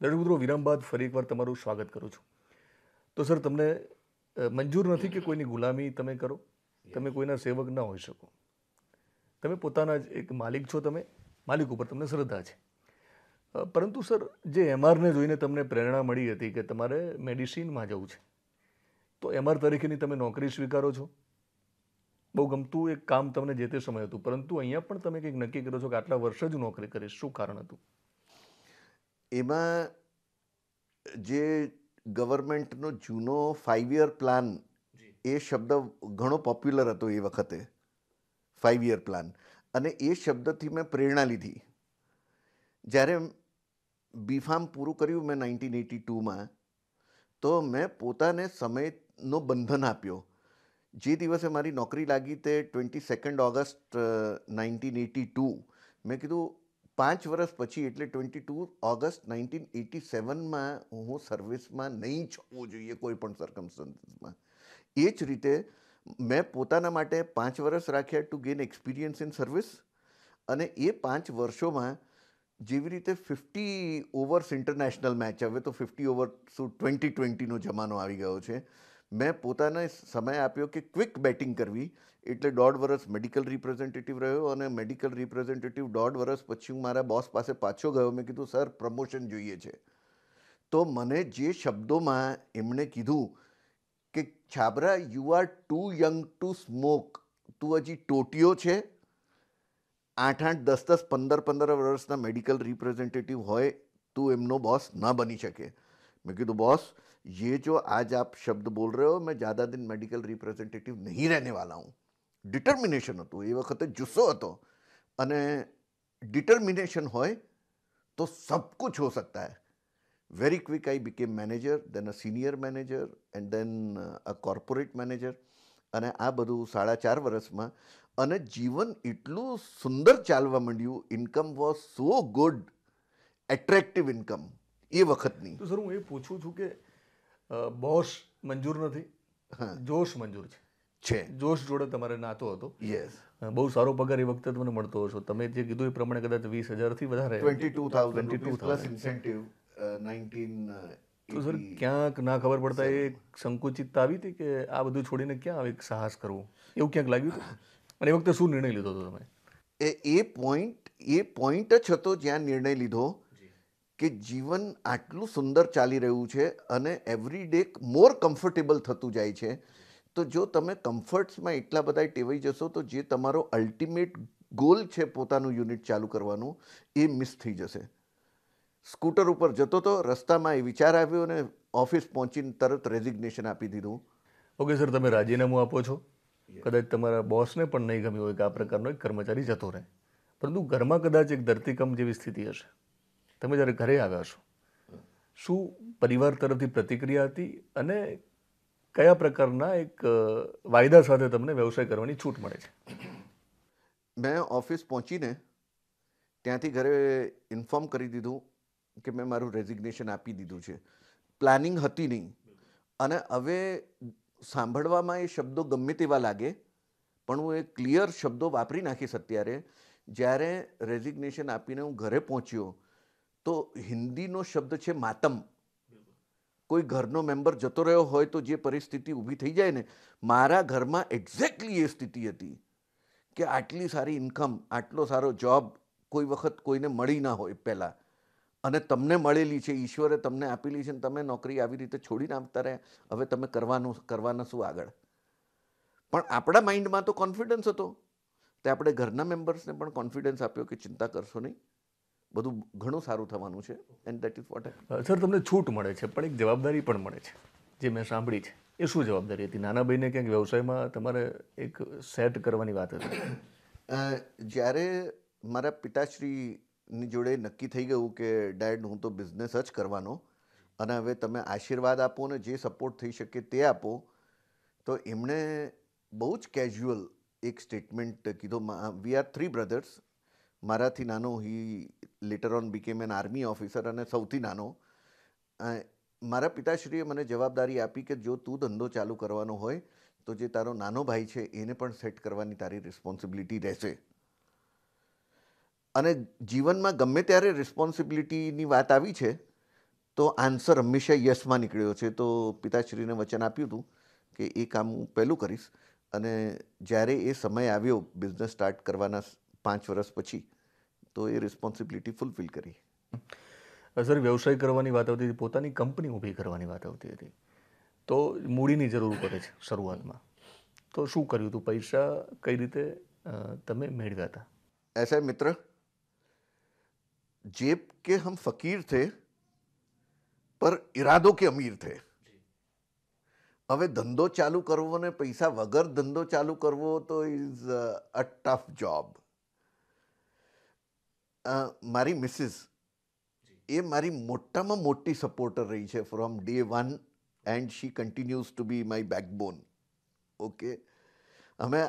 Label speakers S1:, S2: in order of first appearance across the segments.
S1: દર્શક મિત્રો વિરામ બાદ ફરી એકવાર તમારું સ્વાગત કરું છું. તો સર તમને મંજૂર નથી કે કોઈની ગુલામી તમે કરો? તમે કોઈના સેવક ના હોઈ શકો. તમે પોતાના જ એક માલિક છો તમે. માલિક ઉપર તમને શ્રદ્ધા છે. પરંતુ સર જે એમઆરને જોઈને તમને પ્રેરણા મળી હતી કે તમારે મેડિસિનમાં જવું છે તો એમઆર તરીકેની તમે નોકરી સ્વીકારો છો? બહુ ગમતું એક કામ તમને જે તે સમય હતું પરંતુ અહીંયા પણ તમે કંઈક નક્કી કરો છો કે આટલા વર્ષ જ નોકરી કરીશ. શું કારણ હતું?
S2: એમાં જે ગવર્મેન્ટનો જૂનો ફાઇવ યર પ્લાન એ શબ્દ ઘણો પોપ્યુલર હતો એ વખતે. ફાઇવ યર પ્લાન અને એ શબ્દથી મેં પ્રેરણા લીધી. જ્યારે બીફામ પૂરું કર્યું મેં નાઇન્ટીન એટી ટુમાં તો મેં પોતાને સમયનો બંધન આપ્યો. જે દિવસે મારી નોકરી લાગી તે twenty second August nineteen eighty two મેં કીધું પાંચ વર્ષ પછી, એટલે twenty two August nineteen eighty સેવનમાં હું સર્વિસમાં નહીં જવું જોઈએ કોઈ પણ સર્કમસ્ટન્સીસમાં એ જ રીતે મેં પોતાના માટે પાંચ વર્ષ રાખ્યા to gain experience in service અને એ પાંચ વર્ષોમાં જેવી રીતે ફિફ્ટી ઓવર્સ ઇન્ટરનેશનલ મેચ હવે તો ફિફ્ટી ઓવર શું ટ્વેન્ટી ટ્વેન્ટીનો જમાનો આવી ગયો છે. મેં પોતાને સમય આપ્યો કે ક્વિક બેટિંગ કરવી, એટલે દોઢ વર્ષ મેડિકલ રિપ્રેઝેન્ટેટિવ રહ્યો અને મેડિકલ રિપ્રેઝેન્ટેટિવ દોઢ વર્ષ પછી હું મારા બોસ પાસે પાછો ગયો. મેં કીધું, સર, પ્રમોશન જોઈએ છે. તો મને જે શબ્દોમાં એમણે કીધું કે, Chhabra you are too young to smoke તું હજી ટોટીઓ છે. આઠ આઠ દસ દસ પંદર પંદર વર્ષના મેડિકલ રિપ્રેઝેન્ટેટિવ હોય, તું એમનો બોસ ન બની શકે. મેં કીધું, બોસ ये जो आज आप शब्द बोल रहे हो मैं ज़्यादा दिन मेडिकल रिप्रेजेंटेटिव नहीं रहने वाला हूँ ડિટર્મિનેશન હતું એ વખતે જુસ્સો હતો અને ડિટર્મિનેશન હોય તો સબ કુછ હો સકતા હૈ very quick I became manager then a senior manager and then a corporate manager અને આ બધું સાડા ચાર વર્ષમાં અને જીવન એટલું સુંદર ચાલવા માંડ્યું income was so good attractive income એ વખતની
S1: તો સર હું એ પૂછું છું કે બોસ મંજૂર નથી. જોશ મંજૂર છે.
S2: છે.
S1: જોશ જોડે તમારે નાતો હતો.
S2: યસ
S1: બહુ સારો પગાર એ વખતે તમને મળતો હશો. તમે જે કીધું એ પ્રમાણે કદાચ વીસ હજારથી વધારે.
S2: Twenty two thousand
S1: 22,000
S2: plus incentive nineteen
S1: તો સર ક્યાંક ના ખબર પડતા એ સંકુચિતતા આવી હતી કે આ બધું છોડીને ક્યાં આવે સાહસ કરવું? એવું ક્યાંક લાગ્યું હતું? અને એ વખતે શું નિર્ણય લીધો હતો તમે?
S2: એ એ પોઈન્ટ એ પોઈન્ટ જ હતો જ્યાં નિર્ણય લીધો. કે જીવન આટલું સુંદર ચાલી રહ્યું છે અને એવરી ડે મોર કમ્ફર્ટેબલ થતું જાય છે. તો જો તમે કમ્ફર્ટ્સમાં એટલા બધા ટેવાઈ જશો તો જે તમારો અલ્ટિમેટ ગોલ છે પોતાનું યુનિટ ચાલુ કરવાનું એ મિસ થઈ જશે. સ્કૂટર ઉપર જતો તો રસ્તામાં એ વિચાર આવ્યો અને ઓફિસ પહોંચીને તરત રેઝિગ્નેશન આપી દીધું.
S1: ઓકે સર તમે રાજીનામું આપો છો? કદાચ તમારા બોસને પણ નહીં ગમ્યું હોય કે આ પ્રકારનો એક કર્મચારી જતો રહે. પરંતુ ઘરમાં કદાચ એક ધરતીકંપ જેવી સ્થિતિ હશે. તમે જ્યારે ઘરે આવ્યા છો, શું પરિવાર તરફથી પ્રતિક્રિયા હતી અને કયા પ્રકારના એક વાયદા સાથે તમને વ્યવસાય કરવાની છૂટ મળે છે?
S2: મેં ઓફિસ પહોંચીને ત્યાંથી ઘરે ઇન્ફોર્મ કરી દીધું કે મેં મારું રેઝિગ્નેશન આપી દીધું છે. પ્લાનિંગ હતી નહીં. અને હવે સાંભળવામાં એ શબ્દો ગમે તેવા લાગે, પણ હું એ ક્લિયર શબ્દો વાપરી નાખીશ અત્યારે. જ્યારે રેઝિગ્નેશન આપીને હું ઘરે પહોંચ્યો તો હિન્દીનો શબ્દ છે માતમ. કોઈ ઘરનો મેમ્બર જતો રહ્યો હોય તો જે પરિસ્થિતિ ઊભી થઈ જાય ને, મારા ઘરમાં એક્ઝેક્ટલી એ સ્થિતિ હતી કે આટલી સારી ઇન્કમ આટલો સારો જોબ કોઈ વખત કોઈને મળી ના હોય પહેલાં. અને તમને મળેલી છે, ઈશ્વરે તમને આપેલી છે ને તમે નોકરી આવી રીતે છોડીને આવતા રહ્યા, હવે તમે કરવાનું, કરવાના શું આગળ? પણ આપણા માઇન્ડમાં તો કોન્ફિડન્સ હતો. તે આપણે ઘરના મેમ્બર્સને પણ કોન્ફિડન્સ આપ્યો કે ચિંતા કરશો નહીં. બધું ઘણું સારું થવાનું છે and that is
S1: what sir તમને છૂટ મળે છે પણ એક જવાબદારી પણ મળે છે જે મેં સાંભળી છે. એ શું જવાબદારી હતી? નાના ભાઈને ક્યાંક વ્યવસાયમાં તમારે એક સેટ કરવાની વાત હતી?
S2: જ્યારે મારા પિતાશ્રીની જોડે નક્કી થઈ ગયું કે ડેડ હું તો બિઝનેસ જ કરવાનો અને હવે તમે આશીર્વાદ આપો ને જે સપોર્ટ થઈ શકે તે આપો તો એમણે બહુ જ કેઝ્યુઅલ એક સ્ટેટમેન્ટ કીધો વી આર થ્રી બ્રધર્સ મારાથી નાનો he later on became an army officer અને સૌથી નાનો. મારા પિતાશ્રીએ મને જવાબદારી આપી કે જો તું ધંધો ચાલુ કરવાનો હોય, તો જે તારો નાનો ભાઈ છે, એને પણ સેટ કરવાની તારી રિસ્પોન્સિબિલિટી રહેશે. અને જીવનમાં ગમે ત્યારે રિસ્પોન્સિબિલિટીની વાત આવી છે, તો આન્સર હંમેશા યસમાં નીકળ્યો છે. તો પિતાશ્રીને વચન આપ્યું હતું કે એ કામ હું પહેલું કરીશ. અને જ્યારે એ સમય આવ્યો બિઝનેસ સ્ટાર્ટ કરવાના પાંચ વર્ષ પછી તો એ રિસ્પોન્સિબિલિટી ફૂલફિલ કરી
S1: સર વ્યવસાય કરવાની વાત આવતી હતી પોતાની કંપની ઊભી કરવાની વાત આવતી હતી તો મૂડીની જરૂર પડે છે શરૂઆતમાં તો શું કર્યું હતું પૈસા કઈ રીતે અ, તમે મેળવ્યા હતા
S2: ऐसा है मित्र जेब के हम फकीर थे पर इरादों के अमीर थे હવે ધંધો ચાલુ કરવો ને પૈસા વગર ધંધો ચાલુ કરવો તો ઇઝ અ ટફ જોબ મારી મિસિસ એ મારી મોટામાં મોટી સપોર્ટર રહી છે from day one and she continues to be my backbone okay અમે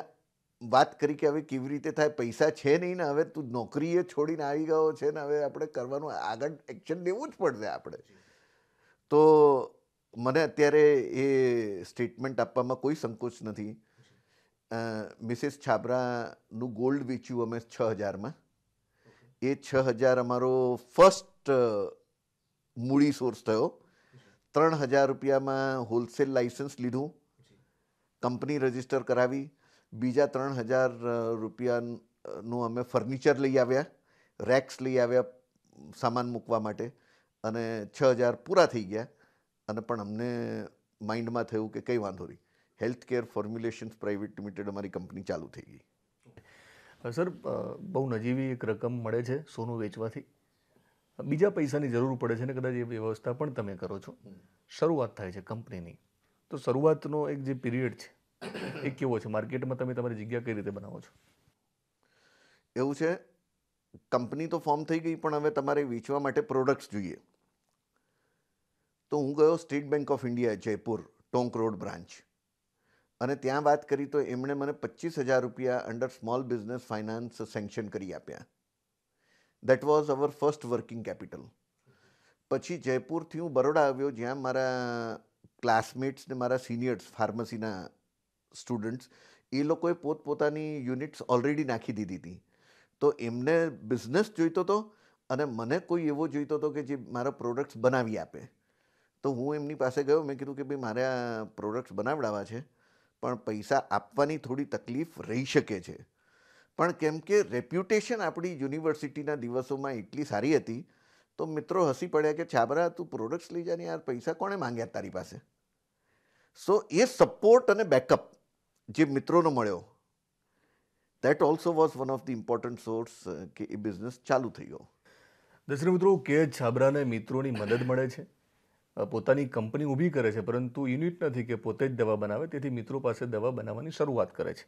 S2: વાત કરી કે હવે કેવી રીતે થાય? પૈસા છે નહીં ને હવે તું નોકરીએ છોડીને આવી ગયો છે ને હવે આપણે કરવાનું આગળ એક્શન લેવું જ પડશે આપણે. તો મને અત્યારે એ સ્ટેટમેન્ટ આપવામાં કોઈ સંકોચ નથી. મિસિસ છાબરાનું ગોલ્ડ વેચ્યું અમે છ હજારમાં. એ છ હજાર અમારો ફર્સ્ટ મૂડી સોર્સ થયો. ત્રણ હજાર રૂપિયામાં હોલસેલ લાઇસન્સ લીધું. કંપની રજિસ્ટર કરાવી. બીજા ત્રણ હજાર રૂપિયાનું અમે ફર્નિચર લઈ આવ્યા. રેક્સ લઈ આવ્યા સામાન મૂકવા માટે. અને છ હજાર પૂરા થઈ ગયા. અને પણ અમને માઇન્ડમાં થયું કે કંઈ વાંધો નહીં. Health care formulations private limited અમારી કંપની ચાલુ થઈ ગઈ.
S1: સર બહુ નજીવી એક રકમ મળે છે સોનું વેચવાથી. બીજા પૈસાની જરૂર પડે છે ને કદાચ એ વ્યવસ્થા પણ તમે કરો છો. શરૂઆત થાય છે કંપનીની. તો શરૂઆતનો એક જે પીરિયડ છે એ કેવો છે? માર્કેટમાં તમે તમારી જગ્યા કઈ રીતે બનાવો છો?
S2: એવું છે કંપની તો ફોર્મ થઈ ગઈ પણ હવે તમારે વેચવા માટે પ્રોડક્ટ્સ જોઈએ. તો હું ગયો State Bank of India Jaipur Tonk road branch. અને ત્યાં વાત કરી તો એમણે મને પચીસ હજાર રૂપિયા under small business finance sanction કરી આપ્યા. That was our first working capital પછી જયપુરથી હું બરોડા આવ્યો, જ્યાં મારા ક્લાસમેટ્સ ને મારા સિનિયર્સ ફાર્મસીના સ્ટુડન્ટ્સ એ લોકોએ પોતપોતાની યુનિટ્સ ઓલરેડી નાખી દીધી હતી. તો એમને બિઝનેસ જોઈતો હતો અને મને કોઈ એવો જોઈતો હતો કે જે મારા પ્રોડક્ટ્સ બનાવી આપે. તો હું એમની પાસે ગયો, મેં કીધું કે ભાઈ મારે આ પ્રોડક્ટ્સ બનાવડાવવા છે. પણ પૈસા આપવાની થોડી તકલીફ રહી શકે છે. પણ કેમ કે રેપ્યુટેશન આપણી યુનિવર્સિટીના દિવસોમાં એટલી સારી હતી, તો મિત્રો હસી પડ્યા કે, છાબરા, તું પ્રોડક્ટ્સ લઈ જાને યાર, પૈસા કોણે માંગ્યા તારી પાસે? સો એ સપોર્ટ અને બેકઅપ જે મિત્રોનો મળ્યો that also was one of the important source કે એ બિઝનેસ ચાલુ થઈ ગયો.
S1: દર્શક મિત્રો, કે છાબરાને મિત્રોની મદદ મળે છે? પોતાની કંપની ઊભી કરે છે પરંતુ યુનિટ નથી કે પોતે જ દવા બનાવે તેથી મિત્રો પાસે દવા બનાવવાની શરૂઆત કરે છે.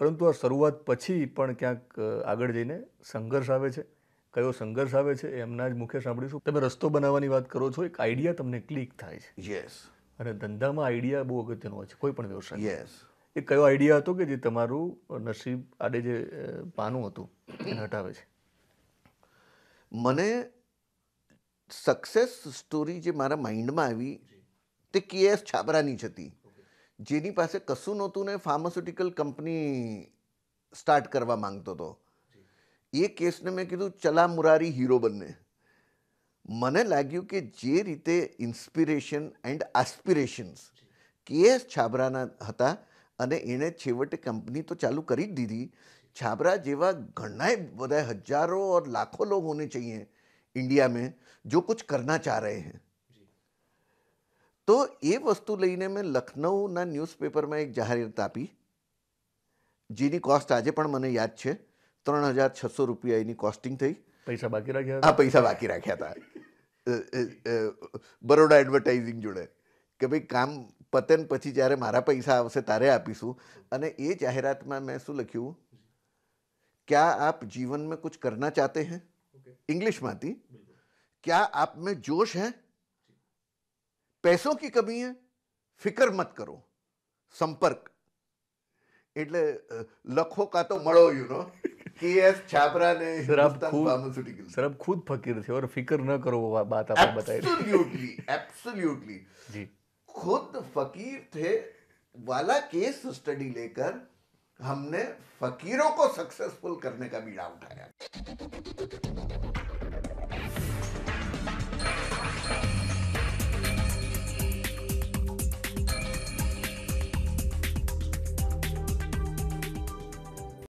S1: પરંતુ આ શરૂઆત પછી પણ ક્યાંક આગળ જઈને સંઘર્ષ આવે છે. કયો સંઘર્ષ આવે છે એમના જ મુખે સાંભળીશું. તમે રસ્તો બનાવવાની વાત કરો છો એક આઈડિયા તમને ક્લિક થાય છે.
S2: યસ
S1: અને ધંધામાં આઈડિયા બહુ અગત્યનો હોય છે કોઈ પણ વ્યવસાય
S2: યસ
S1: એ કયો આઈડિયા હતો કે જે તમારું નસીબ આડે જે પાનું હતું એને હટાવે છે?
S2: મને સક્સેસ સ્ટોરી જે મારા માઇન્ડમાં આવી તે કે એસ છાબરાની જ હતી. જેની પાસે કશું નહોતું ને ફાર્માસ્યુટિકલ કંપની સ્ટાર્ટ કરવા માંગતો હતો. એ કેસને મેં કીધું ચલા મુરારી હીરો બંને મને લાગ્યું કે જે રીતે ઇન્સ્પિરેશન એન્ડ આસ્પિરેશન્સ કે એસ છાબરાના હતા અને એણે છેવટે કંપની તો ચાલુ કરી જ દીધી. છાબરા જેવા ઘણા બધા હજારો ઓર લાખો લોગ હોને ચાહીએ इंडिया में जो कुछ करना चाह रहे हैं તો એ વસ્તુ લઈને મેં લખનઉના ન્યૂઝપેપરમાં એક જાહેરાત આપી જેની કોસ્ટ આજે પણ મને યાદ છે ત્રણ હજાર છસો રૂપિયા એની કોસ્ટિંગ થઈ
S1: પૈસા બાકી રાખ્યા
S2: આ પૈસા બાકી રાખ્યા હતા અ, અ, અ, બરોડા એડવર્ટાઇઝિંગ જોડે કે ભાઈ કામ પતે ને પછી જ્યારે મારા પૈસા આવશે તારે આપીશું અને એ જાહેરાતમાં મેં શું લખ્યું क्या आप जीवन में कुछ करना चाहते हैं इंग्लिश में थी क्या आप में जोश है पैसों की कमी है फिक्र मत करो संपर्क એટલે અ, લખો કા તો મળો યુ નો કેએસ છાપરા ને
S1: સર આપ
S2: હિન્દુસ્તાન
S1: ખુદ
S2: ફાર્માસ્યુટિકલ્સ
S1: સર આપ ખુદ ફકીર थे और फिक्र न करो वो बात आपने बताई
S2: एब्सोल्युटली एब्सोल्युटली
S1: जी
S2: खुद फकीर थे वाला केस स्टडी लेकर हमने फकीरों को सक्सेसफुल करने का बीड़ा उठाया